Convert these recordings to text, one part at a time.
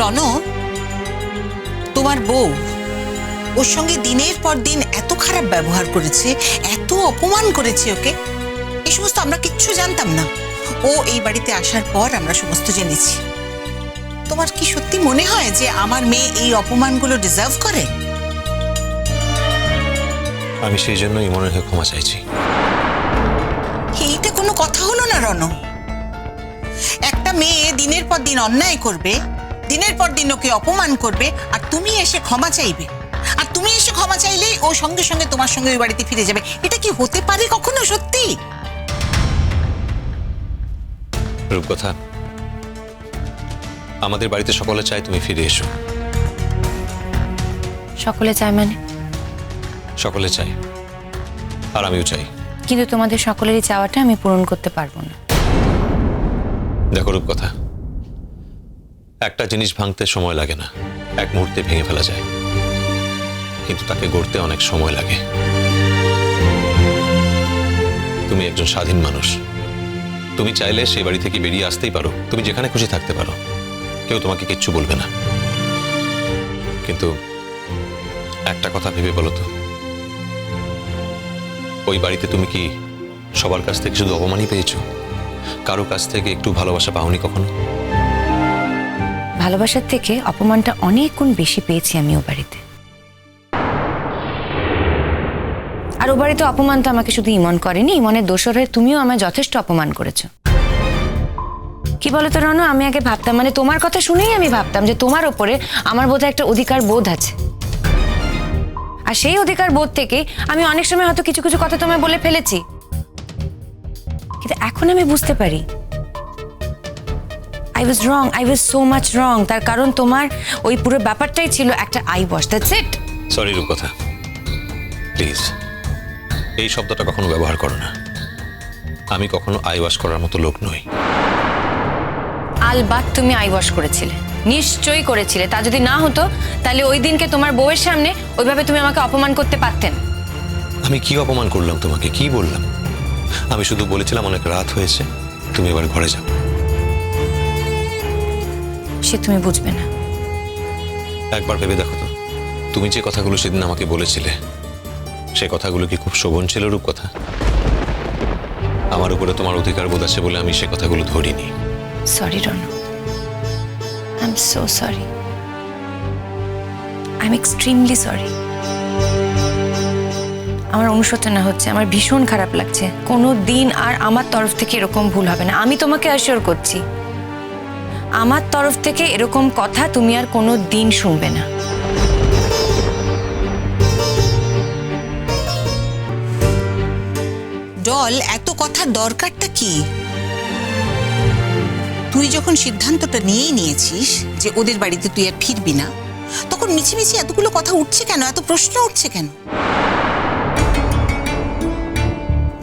রণ তোমার বউ ওর সঙ্গে দিনের পর দিন এত খারাপ ব্যবহার করেছে এত অপমান করেছে ওকে এই সমস্ত আমরা কিচ্ছু জানতাম না। ও এই বাড়িতে আসার পর আমরা সমস্ত জেনেছি। তোমার কি সত্যি মনে হয় যে আমার মেয়ে এই অপমানগুলো ডিজার্ভ করে? আমি সেই জন্যই মনে হয় ক্ষমা চাইছি। এইটা কোনো কথা হলো না রণ। একটা মেয়ে দিনের পর দিন অন্যায় করবে দিনের পর দিন ওকে অপমান করবে আর তুমি এসে ক্ষমা চাইবে। আর তুমি এসে ক্ষমা চাইলেই ও সঙ্গে সঙ্গে তোমার সঙ্গে ওই বাড়িতে ফিরে যাবে। এটা কি হতে পারে কখনো সত্যি? রূপকথা আমাদের বাড়িতে সকলে চায় তুমি ফিরে এসো। সকলে চায় মানে? সকলে চাই আর আমিও চাই। কিন্তু তোমাদের সকলেরই চাওয়াটা আমি পূরণ করতে পারব না। দেখো রূপকথা একটা জিনিস ভাঙতে সময় লাগে না। এক মুহূর্তে ভেঙে ফেলা যায়। কিন্তু তাকে গড়তে অনেক সময় লাগে। তুমি একজন স্বাধীন মানুষ। তুমি চাইলে সেই বাড়ি থেকে বেরিয়ে আসতেই পারো। তুমি যেখানে খুশি থাকতে পারো। কেউ তোমাকে কিচ্ছু বলবে না। কিন্তু একটা কথা ভেবে বলো তো। ওই বাড়িতে তুমি কি সবার কাছ থেকে শুধু অপমানই পেয়েছ? কারও কাছ থেকে একটু ভালোবাসা পাওনি কখনো? ভালোবাসার থেকে অপমানটা অনেক গুণ বেশি পেয়েছি আমি ও বাড়িতে। আর ও বাড়িতে অপমান তো আমাকে শুধু ইমন করেনি, ইমনের দোষর হয়ে তুমিও আমায় যথেষ্ট অপমান করেছ। কি বলো তো রনো, আমি আগে ভাবতাম মানে তোমার কথা শুনেই আমি ভাবতাম যে তোমার ওপরে আমার বোধহয় একটা অধিকার বোধ আছে। আর সেই অধিকার বোধ থেকে আমি অনেক সময় হয়তো কিছু কিছু কথা তোমায় বলে ফেলেছি। কিন্তু এখন আমি বুঝতে পারি I was wrong I was so much wrong তার কারণ তোমার ওই পুরো ব্যাপারটাই ছিল একটা eye wash that's it sorry Rupkotha. Please এই শব্দটা কখনো ব্যবহার করো না। আমি কখনো আই ওয়াশ করার মতো লোক নই। আলবাত তুমি আই ওয়াশ করেছিলে। নিশ্চয়ই করেছিলে। তা যদি না হতো তাহলে ওই দিনকে তোমার বউয়ের সামনে ওইভাবে তুমি আমাকে অপমান করতে পারতেন। আমি কি অপমান করলাম তোমাকে? কি বললাম? আমি শুধু বলেছিলাম অনেক রাত হয়েছে। তুমি এবার ঘরে যাও। সে তুমি বুঝবে না। একবার ভেবে দেখো তো তুমি যে কথাগুলো সেদিন আমাকে বলেছিলে সে কথাগুলো কি খুব শোভন ছিল রূপকথা? আমার উপরে তোমার অধিকার বোধ আছে বলে আমি সে কথাগুলো ধরিনি। Sorry Ron. I am so sorry I am extremely sorry আমার অনুশোচনা হচ্ছে আমার ভীষণ খারাপ লাগছে। কোনো দিন আর আমার তরফ থেকে এরকম ভুল হবে না। আমি তোমাকে অ্যাসিওর করছি। আমার তরফ থেকে এরকম কথা তুমি আর কোনো দিন শুনবে না। ডল, এত কথার দরকারটা কি? তুই যখন সিদ্ধান্তটা নিয়েই নিয়েছিস যে ওদের বাড়িতে তুই আর ফিরবি না, তখন মিছিমিছি এতগুলো কথা উঠছে কেন? এত প্রশ্ন উঠছে কেন?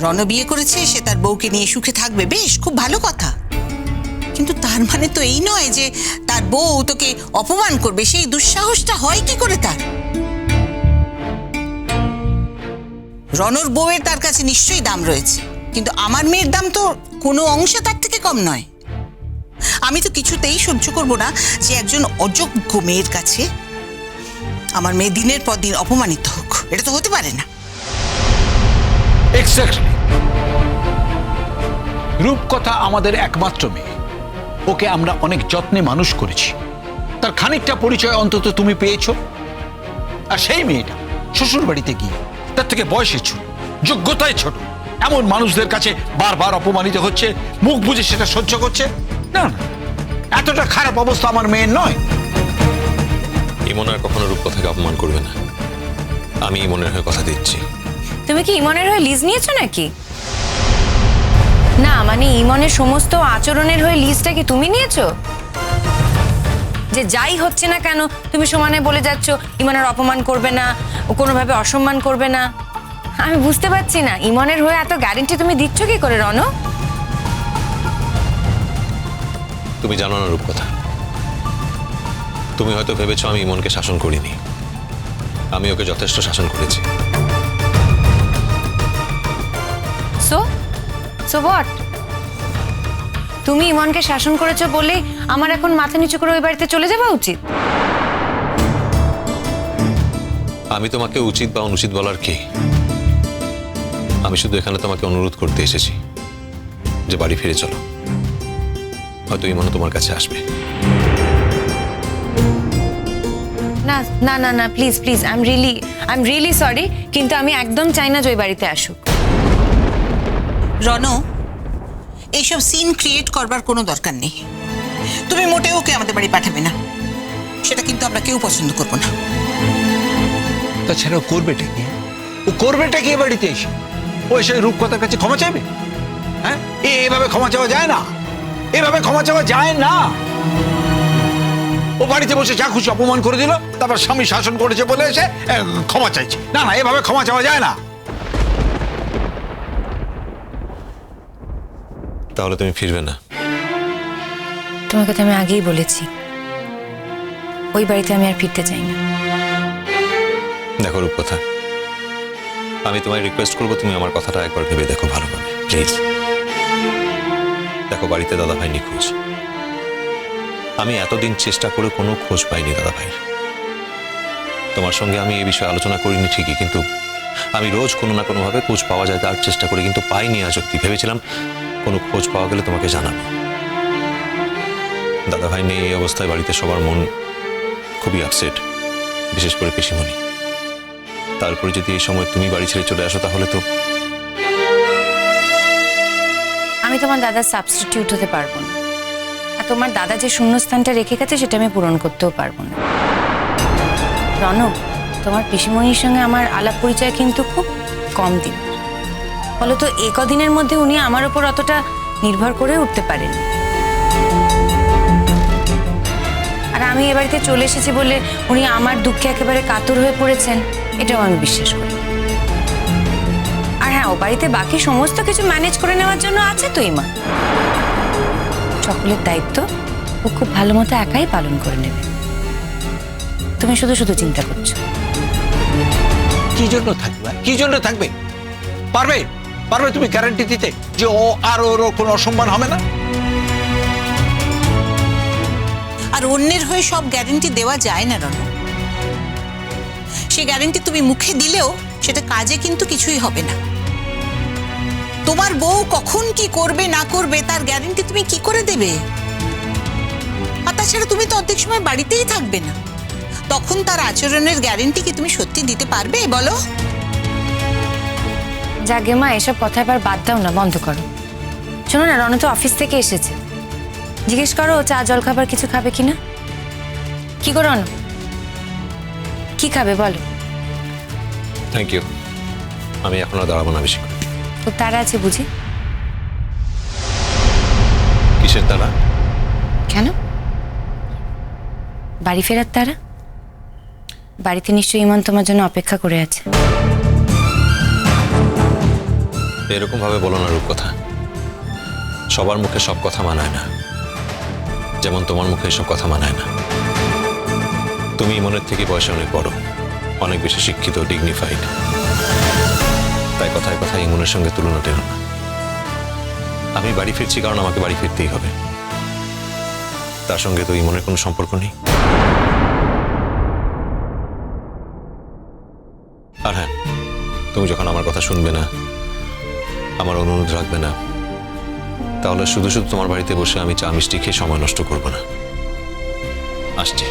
রণ বিয়ে করেছে, সে তার বউকে নিয়ে সুখে থাকবে, বেশ, খুব ভালো কথা। কিন্তু তার মানে তো এই নয় যে তার বউ তোকে অপমান করবে, সেই দুঃসাহসটা হয় কি করে তার? রণর বউয়ের তার কাছে নিশ্চয়ই দাম রয়েছে, কিন্তু আমার মেয়ের দাম তো কোনো অংশে তার থেকে কম নয়। আমি তো কিছুতেই সহ্য করব না যে একজন অযোগ্য মেয়ের কাছে আমার মেয়ে দিনের পর দিন অপমানিত হোক, এটা তো হতে পারে না। রূপকথা আমাদের একমাত্র মেয়ে। ওকে আমরা অনেক যত্নে মানুষ করেছি। তার খানিকটা পরিচয় অন্তত তুমি পেয়েছ। আর সেই মেয়েটা শ্বশুর বাড়িতে গিয়ে তার থেকে বয়সে ছোট যোগ্যতায় ছোট এমন মানুষদের কাছে বারবার অপমানিত হচ্ছে মুখ বুঝে সেটা সহ্য করছে? না না এতটা খারাপ অবস্থা আমার মেয়ের নয়। ইমন আর কখনো রূপকথাকে অপমান করবে না। আমি ইমনের হয়ে কথা দিচ্ছি। তুমি কি ইমনের হয়ে লিজ নিয়েছো নাকি? না মানে ইমনের সমস্ত আচরণের হয়ে লিস্টটা কি তুমি নিয়েছো? যে যাই হচ্ছে না কেন তুমি সমানে বলে যাচ্ছ ইমনের অপমান করবে না ও কোনোভাবে অসম্মান করবে না। আমি বুঝতে পারছি না ইমনের হয়ে এত গ্যারেন্টি তুমি দিচ্ছ কি করে রণ তুমি জানো না রূপকথা। তুমি হয়তো ভেবেছো আমি ইমনকে শাসন করিনি। আমি ওকে যথেষ্ট শাসন করেছি। সো সো হোয়াট তুমি ইমনকে শাসন করেছ বলেই আমার এখন মাথা নিচু করে ওই বাড়িতে চলে যাওয়া উচিত? আমি তোমাকে উচিত বা অনুচিত বলার কে? আমি শুধু এখানে তোমাকে অনুরোধ করতে এসেছি যে বাড়ি ফিরে চলো। হয়তো ইমনও তোমার কাছে আসবে। না না না না please please I am really I am really sorry কিন্তু আমি একদম চাই না যে ওই বাড়িতে আসুক। রণ এইসব সিন ক্রিয়েট করবার কোনো দরকার নেই। তুমি মোটেও ওকে আমাদের বাড়ি পাঠাবে না। সেটা কিন্তু আমরা কেউ পছন্দ করব না। তাছাড়া করবেটা কি? ও করবেটা কি বাড়িতে এসে? ও এসে রূপকথার কাছে ক্ষমা চাইবে? হ্যাঁ? এ এভাবে ক্ষমা চাওয়া যায় না। এভাবে ক্ষমা চাওয়া যায় না। ও বাড়িতে বসে যা খুশি অপমান করে দিল, তারপর স্বামী শাসন করেছে বলে এসে ক্ষমা চাইছে। না না, এভাবে ক্ষমা চাওয়া যায় না। তাহলে তুমি ফিরবে না। তোমাকে তো আমি আগেই বলেছি। ওই বাড়িতে আমি আর ফিরতে চাই না। দেখো রূপকথা আমি তোমায় রিকোয়েস্ট করব তুমি আমার কথাটা একবার ভেবে দেখো ভালোভাবে প্লিজ দেখো বাড়িতে দাদা ভাই নিখোঁজ। আমি এতদিন চেষ্টা করে কোনো খোঁজ পাইনি দাদা ভাইয়ের তোমার সঙ্গে আমি এই বিষয়ে আলোচনা করিনি ঠিকই কিন্তু আমি রোজ কোনো না কোনোভাবে খোঁজ পাওয়া যায় তার চেষ্টা করি কিন্তু পাইনি আজ অব্দি। ভেবেছিলাম কোনো খোঁজ পাওয়া গেলে তোমাকে জানাব। দাদা ভাই নেই এই অবস্থায় বাড়িতে সবার মন খুবই আপসেট বিশেষ করে পিসিমণি। তারপরে যদি এই সময় তুমি বাড়ি ছেড়ে চলে আসো তাহলে তো আমি তোমার দাদার সাবস্টিটিউট হতে পারব না। আর তোমার দাদা যে শূন্যস্থানটা রেখে গেছে সেটা আমি পূরণ করতেও পারব না। রণ তোমার পিসিমণির সঙ্গে আমার আলাপ পরিচয় কিন্তু খুব কম দিন। ফলত এ কদিনের মধ্যে উনি আমার উপর অতটা নির্ভর করে উঠতে পারেন। আর আমি এ বাড়িতে চলে এসেছি বলে উনি আমার দুঃখে একেবারে কাতর হয়ে পড়েছেন, এটাও আমি বিশ্বাস করি। আর হ্যাঁ ও বাড়িতে বাকি সমস্ত কিছু ম্যানেজ করে নেওয়ার জন্য আছে তো ইমা। সকলের দায়িত্ব ও খুব ভালো মতো একাই পালন করে নেবে। তুমি শুধু শুধু চিন্তা করছ। কি জন্য থাকবে কি জন্য থাকবে? পারবে? পারবে তুমি গ্যারান্টি দিতে যে ও আর ওর কোনো অসম্মান হবে না? আর অন্যের হয়ে সব গ্যারেন্টি দেওয়া যায় না রণ সে গ্যারেন্টি তুমি মুখে দিলেও সেটা কাজে কিন্তু কিছুই হবে না। তোমার বউ কখন কি করবে, না করবে, তার গ্যারেন্টি তুমি কি করে দেবে? আর তাছাড়া তুমি তো অর্ধেক সময় বাড়িতেই থাকবে না। তখন তার আচরণের গ্যারেন্টি কি তুমি সত্যি দিতে পারবে, বলো? যাকে মা এসব কথা এবার বাদ দাও না বন্ধ করো। শোনো না রণ তো অফিস থেকে এসেছে। জিজ্ঞেস করো চা জল খাবার কিছু খাবে কিনা? কি করো রণ কি খাবে বলো? থ্যাংক ইউ আমি এখন আর দাঁড়াবো না বেশি করে। তো তারা আছে বুঝি? কিসের তারা? কেন? বাড়ি ফেরার তারা? বাড়িতে নিশ্চয়ই ইমান তোমার জন্য অপেক্ষা করে আছে। এরকম ভাবে বলো না রূপকথা। সবার মুখে সব কথা মানায় না। যেমন তোমার মুখে এসব কথা মানায় না। তুমি মনের থেকে বয়সে অনেক বড়, অনেক বেশি শিক্ষিত ডিগনিফাইড তাই কথায় কথায় ইমনের সঙ্গে তুলনা টেনো না। আমি বাড়ি ফিরছি কারণ আমাকে বাড়ি ফিরতেই হবে। তার সঙ্গে তো ইমনের কোনো সম্পর্ক নেই। আর হ্যাঁ তুমি যখন আমার কথা শুনবে না আমার অনুরোধ রাখবে না। তাহলে শুধু শুধু তোমার বাড়িতে বসে আমি চা মিষ্টি খেয়ে সময় নষ্ট করব না। আসছি।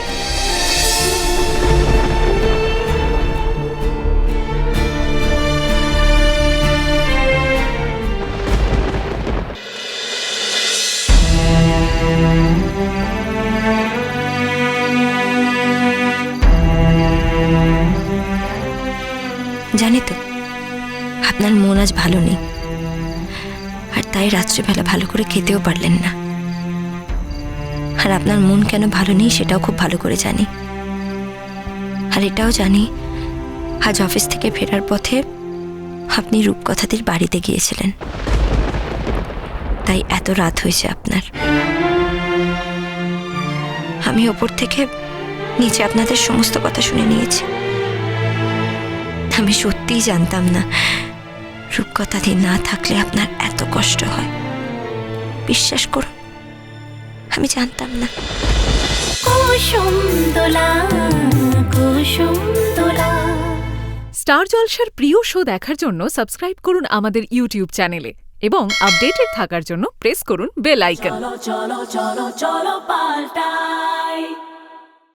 জানি তো, আপনার মন আজ ভালো নেই। আর তাই রাত্রিবেলা ভালো করে খেতেও পারলেন না। আর আপনার মন কেন ভালো নেই সেটাও খুব ভালো করে জানি। আর এটাও জানি, আজ অফিস থেকে ফেরার পথে আপনি রূপকথাদের বাড়িতে গিয়েছিলেন। তাই এত রাত হয়েছে আপনার। আমি ওপর থেকে নিচে আপনাদের সমস্ত কথা শুনে নিয়েছি। আমি সত্যিই জানতাম না রূপকথাদি না থাকলে আপনার এত কষ্ট হয়। বিশ্বাস করুন আমি জানতাম না। কুসুম দোলা কুসুম দোলা স্টার জলসার প্রিয় শো দেখার জন্য সাবস্ক্রাইব করুন আমাদের ইউটিউব চ্যানেলে এবং আপডেটেড থাকার জন্য প্রেস করুন বেল আইকন।